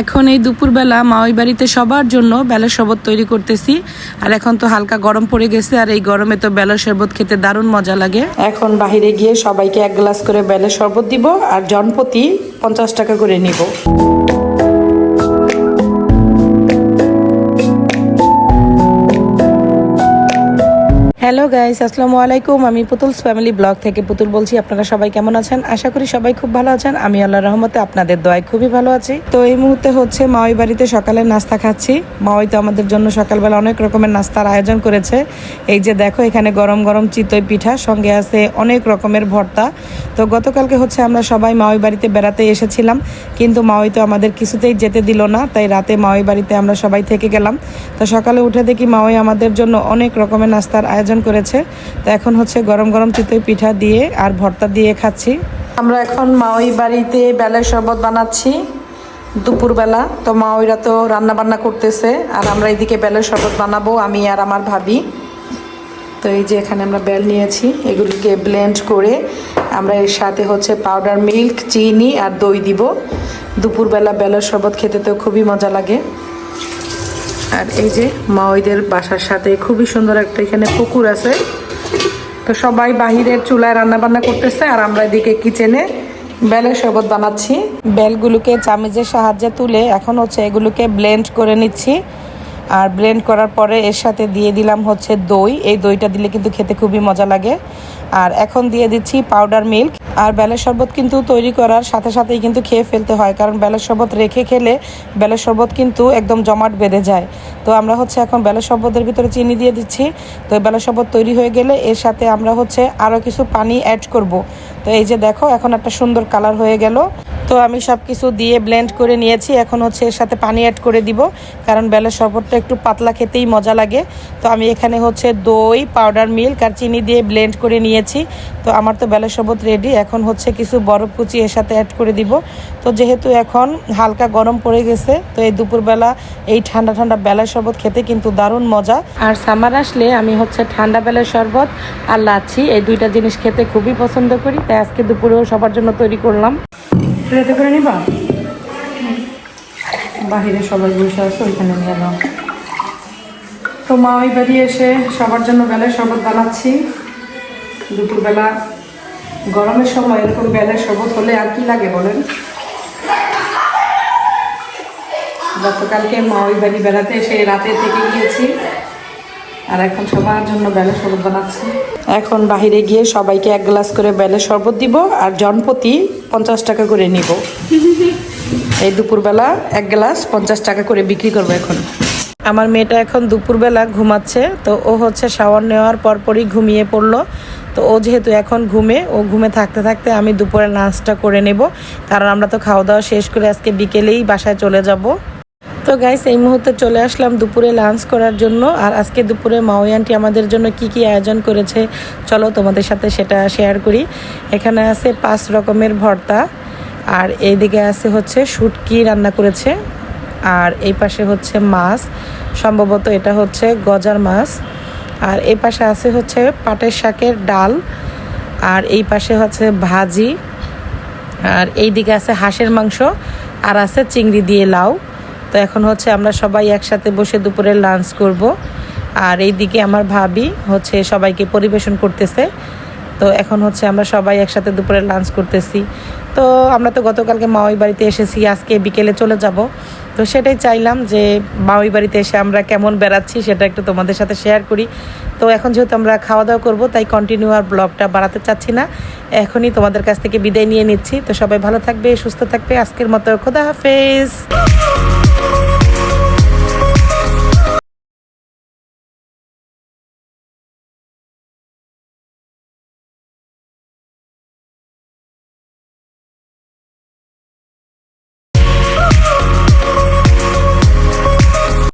এখন এই দুপুরবেলা মাওই বাড়িতে সবার জন্য বেলা শরবত তৈরি করতেছি। আর এখন তো হালকা গরম পড়ে গেছে, আর এই গরমে তো বেলা শরবত খেতে দারুণ মজা লাগে। এখন বাহিরে গিয়ে সবাইকে এক গ্লাস করে বেলা শরবত দিব, আর জনপতি পঞ্চাশ টাকা করে নিব। হ্যালো গাইস, আসসালামু আলাইকুম। আমি পুতুলস ফ্যামিলি ব্লগ থেকে পুতুল বলছি, আপনারা সবাই কেমন আছেন? আশা করি সবাই খুব ভালো আছেন। আমি আল্লাহ রহমতে আপনাদের দোয়ায় খুবই ভালো আছি। তো এই মুহূর্তে হচ্ছে মাওই বাড়িতে সকালে নাস্তা খাচ্ছি। মাওই তো আমাদের জন্য সকালবেলা অনেক রকমের নাস্তার আয়োজন করেছে। এই যে দেখো, এখানে গরম গরম চিতই পিঠা, সঙ্গে আছে অনেক রকমের ভর্তা। তো গতকালকে হচ্ছে আমরা সবাই মাওই বাড়িতে বেড়াতে এসেছিলাম। কিন্তু মাওই তো আমাদের কিছুতেই যেতে দিল না, তাই রাতে মাওই বাড়িতে আমরা সবাই থেকে গেলাম। তো সকালে উঠে দেখি মাওই আমাদের জন্য অনেক রকমের নাস্তার আয়োজন করেছে। তো এখন হচ্ছে গরম গরম চিতই পিঠা দিয়ে আর ভর্তা দিয়ে খাচ্ছি। আমরা এখন মাওই বাড়িতে বেলের শরবত বানাচ্ছি দুপুরবেলা। তো মাওইরা তো রান্না বান্না করতেছে আর আমরা এদিকে বেলের শরবত বানাবো, আমি আর আমার ভাবি। তো এই যে এখানে আমরা বেল নিয়েছি, এগুলিকে ব্লেন্ড করে আমরা এর সাথে হচ্ছে পাউডার মিল্ক চিনি আর দই দিব। দুপুরবেলা বেলের শরবত খেতে তো খুবই মজা লাগে। আর এই যে মাওইদের বাসার সাথে খুবই সুন্দর একটা এখানে পুকুর আছে। তো সবাই বাহিরের চুলায় রান্না বান্না করতেছে আর আমরা এদিকে কিচেনে বেলের শরবত বানাচ্ছি। বেলগুলোকে চামিজের সাহায্যে তুলে এখন হচ্ছে এগুলোকে ব্লেন্ড করে নিচ্ছি। আর ব্লেন্ড করার পরে এর সাথে দিয়ে দিলাম হচ্ছে দই। এই দইটা দিলে কিন্তু খেতে খুবই মজা লাগে। আর এখন দিয়ে দিচ্ছি পাউডার মিল্ক আর বেলের শরবত কিন্তু তৈরি করার সাথে সাথেই কিন্তু খেয়ে ফেলতে হয়, কারণ বেলের শরবত রেখে খেলে বেলের শরবত কিন্তু একদম জমাট বেঁধে যায়। তো আমরা হচ্ছে এখন বেলের শরবতের ভিতরে চিনি দিয়ে দিচ্ছি। তো বেলের শরবত তৈরি হয়ে গেলে এর সাথে আমরা হচ্ছে আরও কিছু পানি অ্যাড করব। তো এই যে দেখো, এখন একটা সুন্দর কালার হয়ে গেল। তো আমি সব কিছু দিয়ে ব্লেন্ড করে নিয়েছি। এখন হচ্ছে এর সাথে পানি অ্যাড করে দিব, কারণ বেলের শরবতটা একটু পাতলা খেতেই মজা লাগে। তো আমি এখানে হচ্ছে দই পাউডার মিল্ক আর চিনি দিয়ে ব্লেন্ড করে নিয়েছি। তো আমার তো বেলের শরবত রেডি এখন হচ্ছে কিছু বরফ কুচি এর সাথে অ্যাড করে দিব। তো যেহেতু এখন হালকা গরম পড়ে গেছে, তো এই দুপুরবেলা এই ঠান্ডা ঠান্ডা বেলের শরবত খেতে কিন্তু দারুণ মজা। আর সামার আসলে আমি হচ্ছে ঠান্ডা বেলের শরবত আর লাচ্ছি, এই দুইটা জিনিস খেতে খুবই পছন্দ করি, তাই আজকে দুপুরেও সবার জন্য তৈরি করলাম। রেতে করে নিবা? বাহিরে সবাই বসে আছে, ওইখানে নিয়ে নাও। তো মা ওই বাড়ি এসে সবার জন্য বেলায় শরবত বানাচ্ছি। দুপুরবেলা গরমের সময় এরকম বেলায় শরবত হলে আর কি লাগে বলেন? গতকালকে মা ওই বাড়ি বেড়াতে এসে রাতে থেকে গিয়েছি, আর এখন সবার জন্য বেলে শরবত বানাচ্ছি। এখন বাহিরে গিয়ে সবাইকে এক গ্লাস করে বেলে শরবত দিব, আর জনপ্রতি পঞ্চাশ টাকা করে নিব। এই দুপুরবেলা এক গ্লাস পঞ্চাশ টাকা করে বিক্রি করব এখন। আমার মেয়েটা এখন দুপুরবেলা ঘুমাচ্ছে, তো ও হচ্ছে শাওয়ার নেওয়ার পরপরই ঘুমিয়ে পড়ল। তো ও যেহেতু এখন ঘুমে, ও ঘুমে থাকতে থাকতে আমি দুপুরে নাচটা করে নেব। কারণ আমরা তো খাওয়া দাওয়া শেষ করে আজকে বিকেলেই বাসায় চলে যাব। তো গাইস এই মুহূর্তে চলে আসলাম দুপুরে লাঞ্চ করার জন্য। আর আজকে দুপুরে মাওই আন্টি আমাদের জন্য কি কি আয়োজন করেছে, চলো তোমাদের সাথে সেটা শেয়ার করি। এখানে আছে পাঁচ রকমের ভর্তা, আর এইদিকে আছে হচ্ছে শুটকি রান্না করেছে, আর এই পাশে হচ্ছে মাছ, সম্ভবত এটা হচ্ছে গজার মাছ। আর এই পাশে আছে হচ্ছে পাটের শাকের ডাল, আর এই পাশে হচ্ছে ভাজি, আর এই দিকে আছে হাঁসের মাংস, আর আছে চিংড়ি দিয়ে লাউ। তো এখন হচ্ছে আমরা সবাই একসাথে বসে দুপুরে লাঞ্চ করব। আর এই দিকে আমার ভাবি হচ্ছে সবাইকে পরিবেশন করতেছে। তো এখন হচ্ছে আমরা সবাই একসাথে দুপুরে লাঞ্চ করতেছি। তো আমরা তো গতকালকে মাওই বাড়িতে এসেছি, আজকে বিকেলে চলে যাব। তো সেটাই চাইলাম যে মাওই বাড়িতে এসে আমরা কেমন বেড়াচ্ছি সেটা একটু তোমাদের সাথে শেয়ার করি। তো এখন যেহেতু আমরা খাওয়া দাওয়া করব, তাই কন্টিনিউ আর ব্লগটা বাড়াতে চাচ্ছি না। এখনই তোমাদের কাছ থেকে বিদায় নিয়ে নিচ্ছি। তো সবাই ভালো থাকবে, সুস্থ থাকবে। আজকের মতো খোদা হাফেজ।